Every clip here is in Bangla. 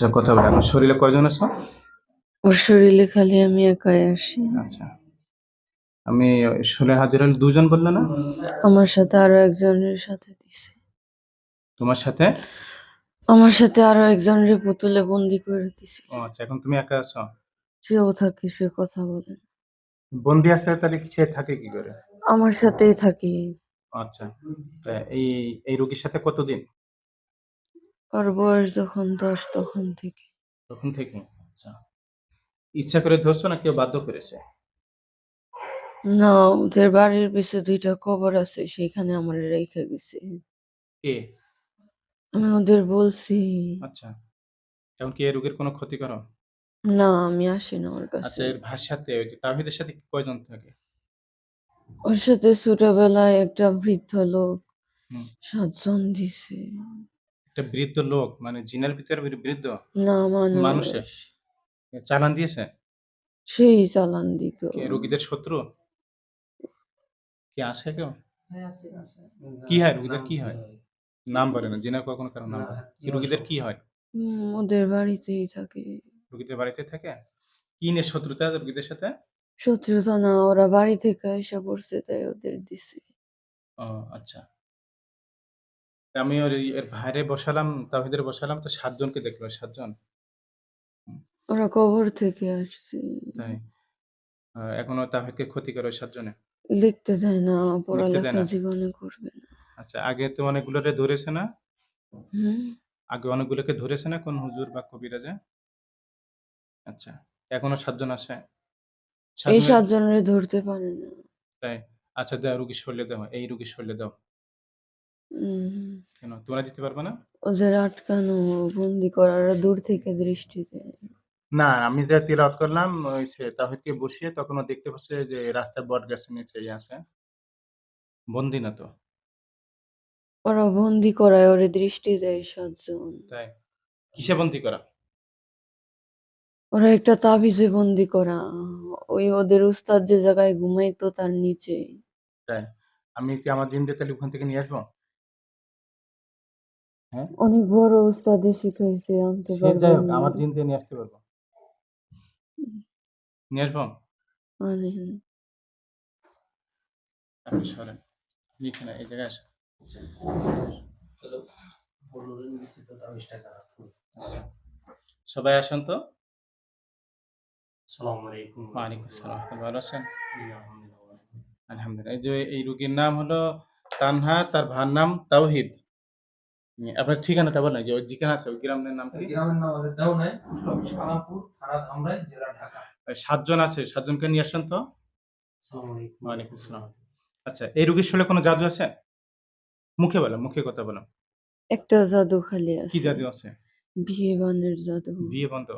আচ্ছা কথা বলে এখন শরীরে কয়জন আছো? ওর শরীরে খালি আমি একাই আসি আচ্ছা। আমি শরীরে হাজির হলে দুজন বললে না? আমার সাথে আরও একজনের সাথে দিছে। তোমার সাথে? আমার সাথে আরও একজনের পুতুলে বন্দি করে দিছে। ও আচ্ছা এখন তুমি একা আছো? সেও থাকে সে কথা বলে। বন্দি আছে তাহলে কি সে থাকে কি করে? আমার সাথেই থাকি। আচ্ছা তা এই এই রোগীর সাথে কতদিন? ওর বয়স যখন দশ তখন থেকে। তখন থেকে? আচ্ছা। ইচ্ছা করে ধরছো না কেউ বাধ্য করেছে? না ওদের বাড়ির পিছে দুইটা কবর আছে সেখানে আমার রেখে গেছে। কে? আমি ওদের বলছি। আচ্ছা। এখন কি এই রোগের কোনো ক্ষতি করো? না আমি আসি না ওর কাছে। আচ্ছা এর ভাষাতে ওই যে তাহিদের সাথে কয়জন থাকে? ওর সাথে ছোটবেলায় একটা বৃদ্ধ লোক হুম। সাতজন দিছে। একটা বৃদ্ধ লোক মানে জিনের ভিতরে বৃদ্ধ না মানুষ মানুষে? চালান দিয়েছে? সেই চালান দিত। কে রোগীদের শত্রু? কি আছে কেউ? কি হয় রোগীদের কি হয়? নাম বলে না জিনার কখনো কারও নাম বলে রোগীদের কি হয়? ওদের বাড়িতেই থাকে। রোগীদের বাড়িতে থাকে? কি নিয়ে শত্রুতা রোগীদের সাথে? শত্রুতা না ওরা বাড়ি থেকে এসে পড়ছে তাই ওদের দিছে। ও আচ্ছা। আমি ওর এর বাইরে বসালাম তাহিদের বসালাম তো সাতজনকে দেখল সাতজন। ওরা কবর থেকে আসছে। তাই। আহ, এখনও তাহিদকে ক্ষতি করে ওই সাতজনে। লিখতে দেয় না দেয় পড়ালেখা না? জীবনে করবে না। আচ্ছা আগে তো অনেকগুলোরে ধরেছে না? হুম। আগে অনেকগুলোকে ধরেছে না কোন হুজুর বা কবিরাজে? আচ্ছা এখনও সাতজন আছে। এই সাতজনের- সাতজনের ধরতে পারে না। তাই। আচ্ছা দাও রুগীর শরীরে দাও এই রুগীর শরীরে দাও। উম, কেন? তোমরা দিতে পারবে না? ওদের আটকানো বন্দি করার দূর থেকে দৃষ্টি দেয় না আমি যা তিলাওয়াত করলাম ওই সে তাহিদকে বসিয়ে তখন ও দেখতে পাচ্ছে যে রাস্তায় বট গাছের নিচে ইয়ে আছে। বন্দি না তো? ওরা বন্দি করায় ওরে দৃষ্টি দেয় সাতজন। তাই? কিসে বন্দি করা? ওরা একটা তাবিজে বন্দি করা। ওই ওদের উস্তাদ যে জায়গায় ঘুমাইতো তার নিচে। তাই? আমি কি আমার জিন দিয়ে তাহলে ওখান থেকে নিয়ে আসব? হ্যাঁ? অনেক বড় উস্তাদে শিখাইছে আনতে সে যাই হোক আমার জিন দিয়ে নিয়ে আসতে পারব। নিয়ে আসব? আনেন আপনি সরেন। লিখে না এই জায়গায় আসেন। সবাই আসেন তো? আসসালামু ওয়ালাইকুম আসসালাম ভালো আছেন? আলহামদুলিল্লাহ এই যে এই রুগীর নাম হলো তানহা তার ভার নাম তাওহিদ। আপনার ঠিকানাটা বলেন যে ওই ঠিকানা আছে ওই গ্রামের নাম কি? গ্রামের নাম আমাদের দেওনাই পোস্ট অফিস খানাপুর থানা ধামরাই জেলা ঢাকা। সাতজন আছে সাতজনকে নিয়ে আসেন তো? আসসালামু আলাইকুম। ওয়ালাইকুম আসসালাম। আচ্ছা এই রুগীর শরীরে কোনো জাদু আছে? মুখে বলো মুখে কথা বলো একটা জাদু খালি কি জাদু আছে? বিয়ে বানের জাদু। বিয়ে বন্ধ?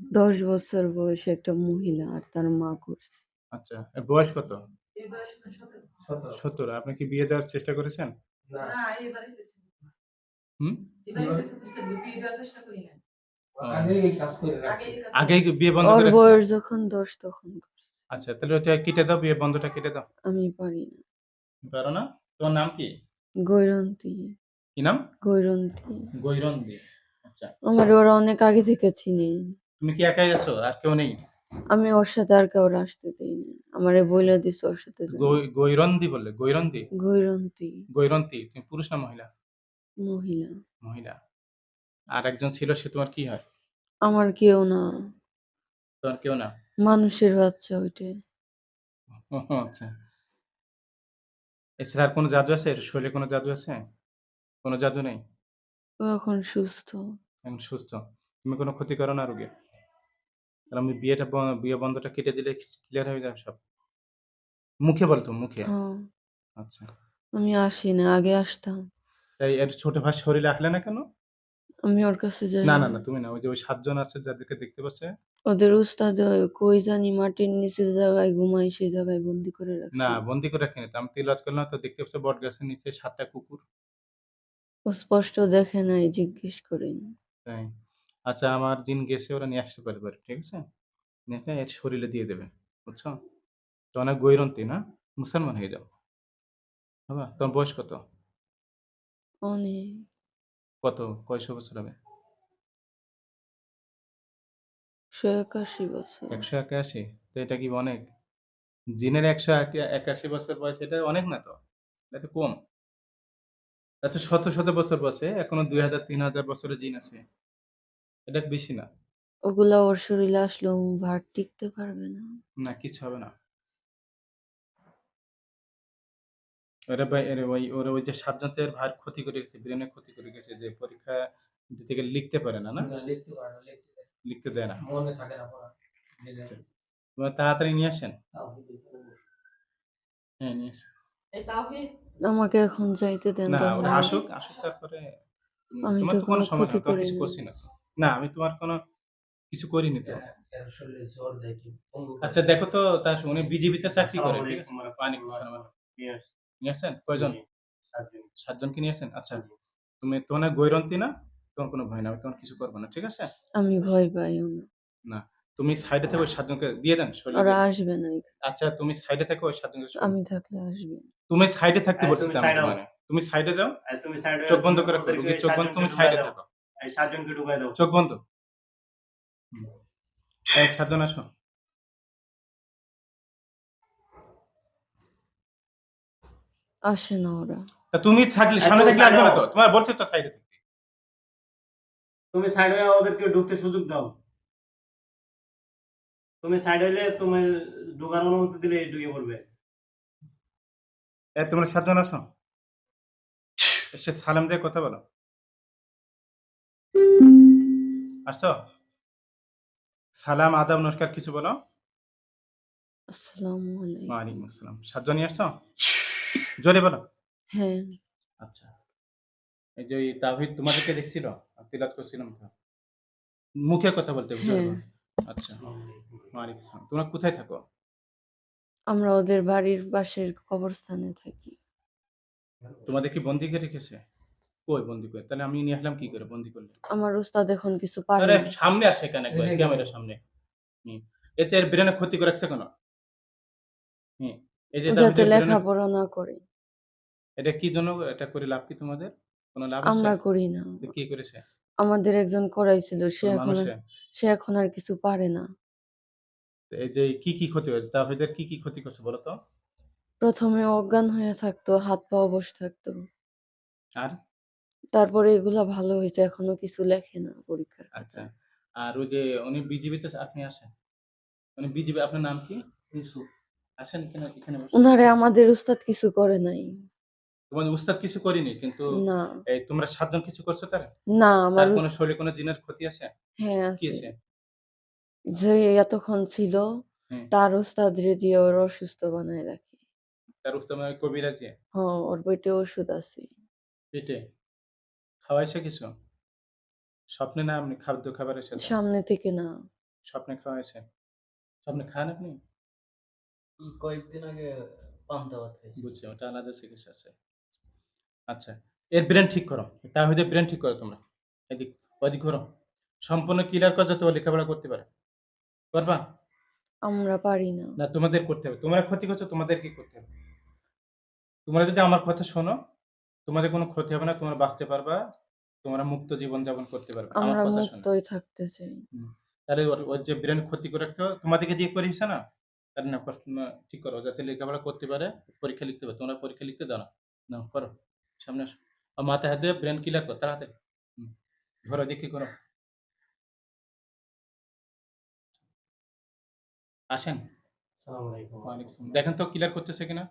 দশ বছর বয়সে একটা মহিলা আর তার মা করছে। আচ্ছা এর বয়স কত? সতেরো। সত্তর আপনি কি বিয়ে দেওয়ার চেষ্টা করেছেন? না, হুম? আগে বিয়ে বন্ধ করে বয়স যখন তখন আচ্ছা তাহলে ওটা কেটে দাও বিয়ে বন্ধটা কেটে দাও। আমি পারি না। পারো না? তোমার নাম কি? গৈরন্তী। কি নাম? গৈরন্তী। গৈরন্দি আচ্ছা। আমার ওরা অনেক আগে থেকে চিনি। তুমি কি একাই আছো? আর কেউ নেই? আমি ওর সাথে আর কাউরে আসতে দিই না। আমারে বইলে দিছে ওর সাথে। গৈরন্দি বললে গৈরন্দি গৈরন্তি। গৈরন্তি তুমি পুরুষ না মহিলা? মহিলা। মহিলা। আর একজন ছিল সে তোমার কি হয়? আমার কেউ না। তোমার কেউ না? মানুষের বাচ্চা ওইটা। আচ্ছা। এছাড়া আর কোনো জাদু আছে? এর শরীরে কোনো জাদু আছে? কোনো জাদু নেই? ও এখন সুস্থ। এখন সুস্থ। তুমি কোনো ক্ষতি করো না রোগী? আর আমি বিয়েটা ব- বিয়ে বন্ধটা কেটে দিলে ক্লিয়ার হয়ে যাবে সব? মুখে বলতো মুখে। হ্যাঁ। আচ্ছা। আমি আসি না আগে আসতাম। তাই এর ছোট ভাই শরীরে আসলে না কেন? আমি ওর কাছে যাই না না। না তুমি না ওই যে ওই সাতজন আছে যাদেরকে দেখতে পাচ্ছে। ওদের উস্তাদ ওই কই জানি মাটির নিচে জায়গায় ঘুমাই সেই জায়গায় বন্দি করে রাখছে। না বন্দি করে রাখিনি। তো আমি তিলাওয়াত করলাম তো দেখতে পাচ্ছি বট গাছের নিচে সাতটা কুকুর। ও স্পষ্ট দেখে নাই জিজ্ঞেস করেন তাই। আচ্ছা আমার দিন গেছে ওরা নিয়ে আসতে পারবে ঠিক আছে? নিয়ে এর শরীরে দিয়ে দেবে বুঝছ? তো অনেক গৈরন্তি না? মুসলমান হয়ে যাও। বাবা তোমার বয়স কত? অনেক কত? কয়শো বছর হবে? একশো একাশি বছর। একশো একাশি? তো এটা কি অনেক? জিনের একশো একাশি বছর বয়স এটা অনেক না তো? এটা তো কম। আচ্ছা শত শত বছর বয়সে এখনও দুই হাজার তিন হাজার বছরের জিন আছে। এটা বেশি না। ওগুলা ওর শরীরে আসলেও ভার টিকতে পারবে না। না কিছু হবে না। ওরা ভাই এর ওই ওরা ওই যে সাতজনের ভার ক্ষতি করে গেছে ব্রেনে ক্ষতি করে গেছে যে পরীক্ষা দিতে গেলে লিখতে পারে না না? লিখতে পারে না লিখতে দেয়। লিখতে দেয় না। মনে থাকে না পড়া আচ্ছা। তাড়াতাড়ি নিয়ে আসেন। হ্যাঁ নিয়ে আসেন। আমাকে এখন যাইতে দেন না আসুক আসুক তারপরে আমি তোমার তো তো কোনো ক্ষতি তোমার কিছু করিনি। করছি না। না আমি তোমার কোনো কিছু করিনি তো। করে আচ্ছা দেখো তো তার উনি বিজিবিতে চাকরি করে ঠিক আছে? নিয়ে আসছেন? কয়জন? সাতজন। সাতজনকে নিয়ে আসছেন? আচ্ছা তুমি তোমার গৈরন্তি না? তোমার কোনো ভয় না আমি তোমার কিছু করব না ঠিক আছে? আমি ভয় পাইও না তুমি সাইডে থেকে ওই সাতজনকে দিয়ে দেন ওরা আসবে না আচ্ছা তুমি সাইডে থেকে ওই সাতজনকে আমি থাকলে আসবে। তুমি সাইডে থাকতে বলছি তুমি। তোমারে। তুমি সাইডে যাও তুমি এ- চোখ বন্ধ করে চোখ বন্ধ তুমি সাইডে থাকো। এই সাতজনকে ঢুকায় দাও। চোখ বন্ধ। এই সাতজন আসো। আসে না ওরা। তা তুমি থাকলে সামনে থাকলে আসবে না তো? তোমার বলছে তো সাইডে থাকতে। তুমি সাইড ওদেরকে ঢুকতে সুযোগ দাও। তুমি সাইড হইলে তুমি ঢুকার অনুমতি দিলে ঢুকে পড়বে। এই তোমরা সাতজন আসো। এসে সালাম দিয়ে কথা বলো। আসছো? সালাম আদাব নমস্কার কিছু বলো। আসসালামু আলাইকুম। ওয়ালাইকুম আসসালাম। সাতজনই আসছো? জোরে বলো। হ্যাঁ। আচ্ছা। এই যে তোমাদেরকে দেখছিল? আর করছিলাম তো। মুখে কথা বলতে জোরে হ্যাঁ। আচ্ছা। ওয়ালাইকুম আসসালাম। তোমরা কোথায় থাকো? আমরা ওদের বাড়ির পাশের কবরস্থানে থাকি। তোমাদের কি বন্দি করে রেখেছে? কই বন্দি করে তাহলে আমি নিয়ে আসলাম কি করে? বন্দি করলে। আমার উস্তাদ এখন কিছু পারে আরে না। সামনে আসে কেন এই যে- ক্যামেরার সামনে। হুম। এতে এর ব্রেনে ক্ষতি করে রাখছে কেন? হুম। এই যে যাতে লেখাপড়া না করে। এটা কি জন্য এটা করে লাভ কি তোমাদের? কোনো লাভ আছে? আমরা করি না। তো কি করেছে? আমাদের একজন করাইছিল সে কোনো এখন আর- মানুষে? সে এখন আর কিছু পারে না। তো এই যে কি কি ক্ষতি হয়েছে? তাহিদের কি কি ক্ষতি করছে বলো তো? প্রথমে অজ্ঞান হয়ে থাকতো হাত পা অবশ থাকতো। আর? তারপরে এগুলা ভালো হয়েছে এখনও কিছু লেখে না পরীক্ষার আচ্ছা। খাতায়। আর ওই যে উনি বিজিবিতে আপনি আসেন? উনি বিজিবি আপনার নাম কি? ইউসুফ। আসেন এখানে এখানে বসুন। উনারে আমাদের উস্তাদ কিছু করে নাই। তোমাদের উস্তাদ কিছু করিনি কিন্তু না। এই তোমরা সাতজন কিছু করছ তার? না আমার তার কোনো উস- শরীরে কোনো জিনের ক্ষতি আছে? হ্যাঁ কি আছে। আছে? যে এতক্ষণ ছিল হুম। তার উস্তাদ রে দিয়ে ওর অসুস্থ বানায় রাখে। তার উস্তাদ মানে কবিরাজি হ্যাঁ ওর বইটে ওষুধ আছে। পেটে? খাওয়াইছে কিছু? স্বপ্নে না আপনি খাদ্য খাবারের সাথে সামনে থেকে না। স্বপ্নে খাওয়াইছে? স্বপ্নে খান আপনি? কয়েকদিন আগে পান্তা ভাত খাইছি। বুঝছি ওটা আলাদা চিকিৎসা আছে। আচ্ছা এর ব্রেন ঠিক করো। তা হইতে ব্রেন ঠিক করো তোমরা। এদিক ওদিক করো সম্পূর্ণ ক্লিয়ার কর যাতে ও লেখাপড়া করতে পারে। পারবা আমরা পারি না। না তোমাদের করতে হবে। তোমরা ক্ষতি করছ তোমাদের কি করতে হবে। তোমরা যদি আমার কথা শোনো তোমাদের কোনো ক্ষতি হবে না তোমরা বাঁচতে পারবা তোমরা মুক্ত জীবন যাপন করতে পারবে। আমার আমরা কথা শোনো। মুক্তই থাকতে চাই। তাহলে ওর ওর যে ব্রেন ক্ষতি করে রাখছো তোমাদেরকে দিয়ে করিস না? তাহলে না ঠিক করো যাতে লেখাপড়া করতে পারে পরীক্ষা লিখতে পারে। তোমরা পরীক্ষা লিখতে দাও না। করো। সামনে আসো। আর মাথায় হাত দিয়ে ব্রেন ক্লিয়ার করো হুম। ধরো দেখি করো আসেন। দেখেন তো ক্লিয়ার করতেছে কিনা?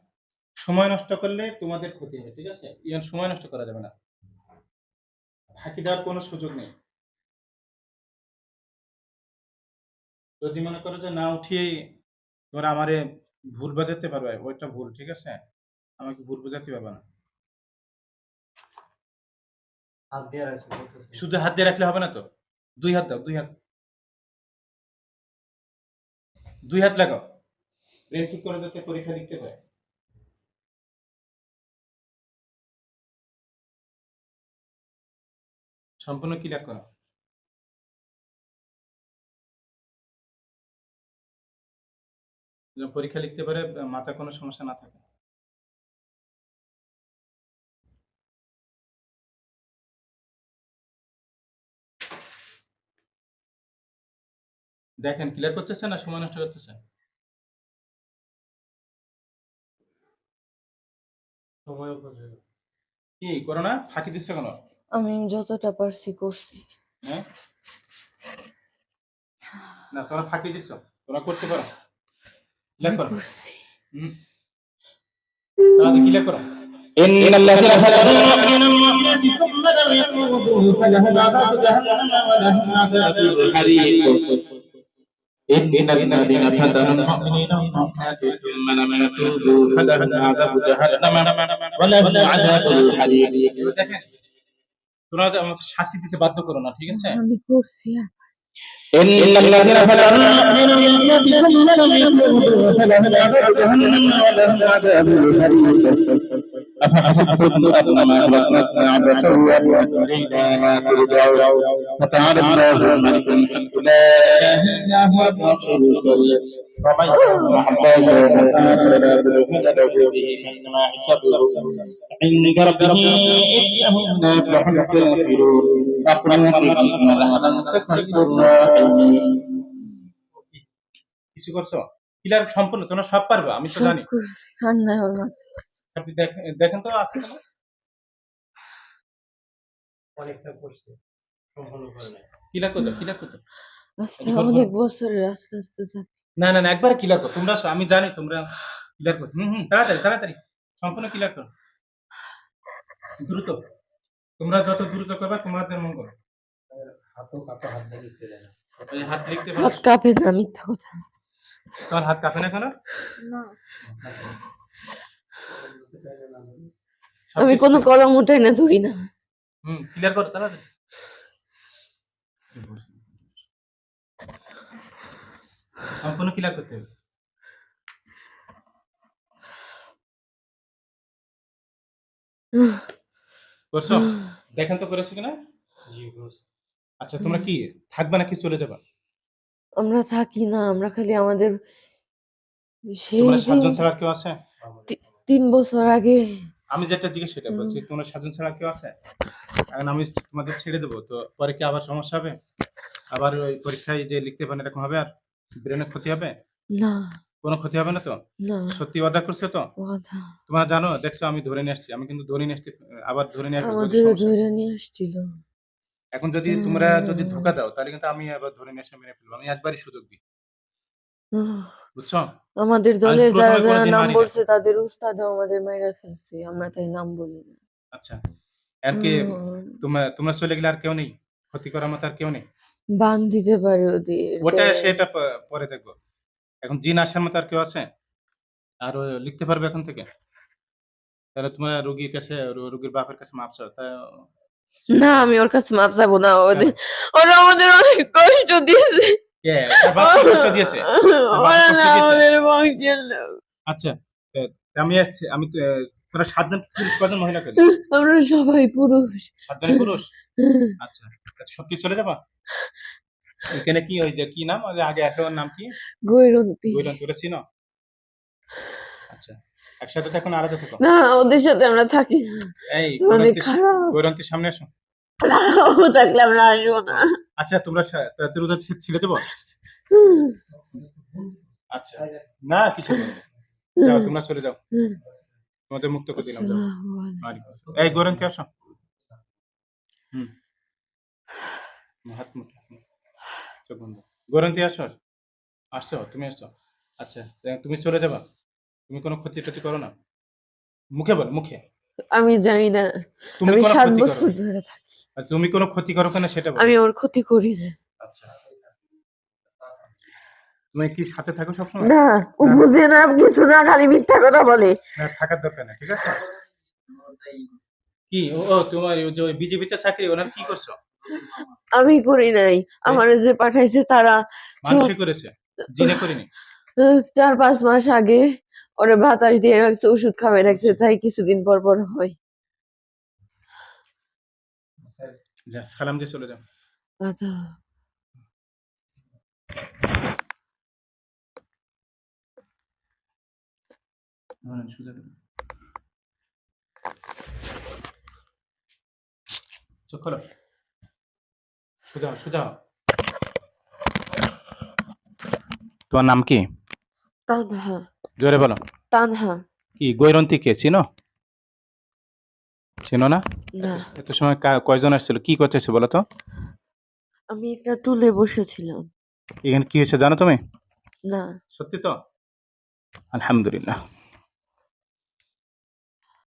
সময় নষ্ট করলে তোমাদের ক্ষতি হবে ঠিক আছে? ইয়ান সময় নষ্ট করা যাবে না। ফাঁকি দেওয়ার কোনো সুযোগ নেই। যদি মনে করো যে না উঠিয়েই তোমরা আমারে ভুল বোঝাতে পারবে ওইটা ভুল ঠিক আছে? আমাকে ভুল বোঝাতে পারবে না। শুধু হাত দিয়ে রাখলে হবে না তো? দুই হাত দাও, দুই হাত। দুই হাত লাগাও। ব্রেন ঠিক করে যাতে পরীক্ষা লিখতে পারে? সম্পূর্ণ ক্লিয়ার করো। যেন পরীক্ষা লিখতে পারে, মাথায় কোনো সমস্যা না থাকে। দেখেন ক্লিয়ার করতেছে না সময় নষ্ট করতেছে সময় উপযোগী কি করো না ফাঁকি দিচ্ছ কেন আমি যতটা পারছি করছি হ্যাঁ না তোমরা ফাঁকি দিচ্ছ তোমরা করতে পারো ক্লিয়ার করো করছি হুম তাহলে ক্লিয়ার করো إن الذين فتنوا المؤمنين والمؤمنات ثم لم يتوبوا فلهم عذاب جهنم ولهم عذاب الحريق إن الذين فتنوا المؤمنين والمؤمنات ثم لم يتوبوا فلهم عذاب جهنم ولهم عذاب الحريق এবার দেখেন তোমরা যে আমাকে শাস্তি দিতে বাধ্য করো না ঠিক আছে আমি করছি আর إن الذين فتنوا المؤمنين والمؤمنات ثم لم يتوبوا فلهم عذاب جهنم ولهم عذاب الحريق أفحسبتم أنما خلقناكم عبثا وأنتم لا ترجعون فتعالى الله الملك الحق لا إله إلا هو الرسول ومن محبه فتعالى بالهدى به فإنما حسابه عند ربه إنه لا يفلح الكافرون أقول لكم ولم تكن الراحمين কিছু করছো ক্লিয়ার সম্পূর্ণ তোমরা সব পারবে আমি তো সব জানি আপনি দেখেন দেখেন তো আছে অনেকটা করছে সম্পূর্ণ করে নাই। ক্লিয়ার করো ক্লিয়ার করো আস্তে অনেক বছরের আস্তে আস্তে না না না একবার ক্লিয়ার করো তোমরা আমি জানি তোমরা ক্লিয়ার করো। হুম হুম তাড়াতাড়ি তাড়াতাড়ি সম্পূর্ণ ক্লিয়ার করো। দ্রুত তোমরা যত দ্রুত করবে তোমাদের মঙ্গল। হাতও কাঁপা হাত দিয়ে লিখতে না। হাত লিখতে হাত কাঁপে না মিথ্যা কথা। তোমার হাত কাঁপে না কেন? না। আমি কোনো কলম উঠাই না ধরি না। হুম ক্লিয়ার করো তাড়াতাড়ি সম্পূর্ণ ক্লিয়ার করতে হবে। করছ? দেখেন তো করেছ কিনা? জি আচ্ছা তোমরা কি থাকবে নাকি চলে যাবে? আমরা থাকি না আমরা খালি আমাদের তোমরা সাতজন ছাড়া কেউ আছে? তিন বছর আগে। আমি যেটা জিজ্ঞেস সেটা বলছি তোমরা সাতজন ছাড়া কেউ আছে? এখন আমি তোমাদের ছেড়ে দেবো তো পরে কি আবার সমস্যা হবে? আবার ওই পরীক্ষায় যে লিখতে পারেন এরকম হবে আর? ব্রেনের ক্ষতি হবে? না। কোনো ক্ষতি হবে না তো? সত্যি ওয়াদা করছ তো? তোমরা জানো দেখছ আমি ধরে নিয়ে আসছি আমি কিন্তু ধরে নিয়ে আসছি আবার ধরে নিয়ে। ধরে নিয়ে আসছিল। এখন যদি তোমরা যদি ধোকা দাও তাহলে কিন্তু আমি আবার ধরে নিয়ে এসে মেরে ফেলব আমি একবারই সুযোগ দিই। বুঝছ? আমাদের দলের যারা যারা নাম বলছে তাদের উস্তাদও আমাদের মাইরা ফেলছে আমরা তাই নাম বলি না। আচ্ছা আর কি তোমরা তোমরা চলে গেলে আর কেউ নেই? ক্ষতি করার মতো আর কেউ নেই? বান দিতে পারে ওদের ওটা সেটা পরে দেখব। এখন জিন আসার মতো আর কেউ আছে? আর লিখতে পারবে এখন থেকে? তাহলে তোমার রোগীর কাছে রোগীর বাপের কাছে মাপ চাও তা না আমি ওর কাছে মাপ চাবো না ওদের ওরা আমাদের অনেক কষ্ট দিয়েছে। কে? দিয়েছে? আমাদের বংশের লোক। আচ্ছা আমি আমি তোরা সাতজন কজন মহিলা করি? আমরা সবাই পুরুষ। সাতজন পুরুষ? আচ্ছা সত্যি চলে যাবা? এখানে কি যে কি নাম? আগে নাম কি? গৈরন্তী। চিনো? আচ্ছা একসাথে থাকো না আলাদা থাকো। না ওদের সাথে আমরা থাকি এই গৈরান্তির সামনে আসো। ও থাকলে আমরা আসব না আচ্ছা তোমরা ছেড়ে দেবো আচ্ছা। না কিছু যাও তোমরা চলে যাও। তোমাদের মুক্ত করে দিলাম। এই গৌরঙ্কি আসো হুম। হাত মুখ চোখ আসো আসছো তুমি আসছো। আচ্ছা তুমি চলে যাবা। তুমি কোনো ক্ষতি টতি করো না। মুখে বলো মুখে। আমি জানি না। তুমি সাত বছর ধরে থাকি তুমি কোনো ক্ষতি করো কিনা সেটা আমি ওর ক্ষতি করি না। আচ্ছা। তুমি কি সাথে থাকো সবসময়? না ও বুঝে না কিছু না খালি মিথ্যা কথা বলে। না থাকার দরকার নেই ঠিক আছে? কি? ও তোমার ওই যে বিজেপিতে চাকরি ওনার কি করছ? আমি করি নাই। আমার যে পাঠাইছে তারা মানুষই করেছে। জিনে করিনি। চার পাঁচ মাস আগে ওরে বাতাস দিয়ে রাখছে ওষুধ খাওয়াই রাখছে তাই কিছুদিন পর পর হয়। যা সালাম দিয়ে চলে যাও আচ্ছা। চোখ খোলো। সোজা সোজা। তোমার নাম কি? তানহা। জোরে বলো। তানহা। কি গৈরন্তী কে? চিনো? চিনো না? না। এত সময় কা- কয়জন আসছিল? কি করতেছে বলো তো? আমি একটা টুলে বসেছিলাম। এখানে কি হয়েছে জানো তুমি? না। সত্যি তো? আলহামদুলিল্লাহ।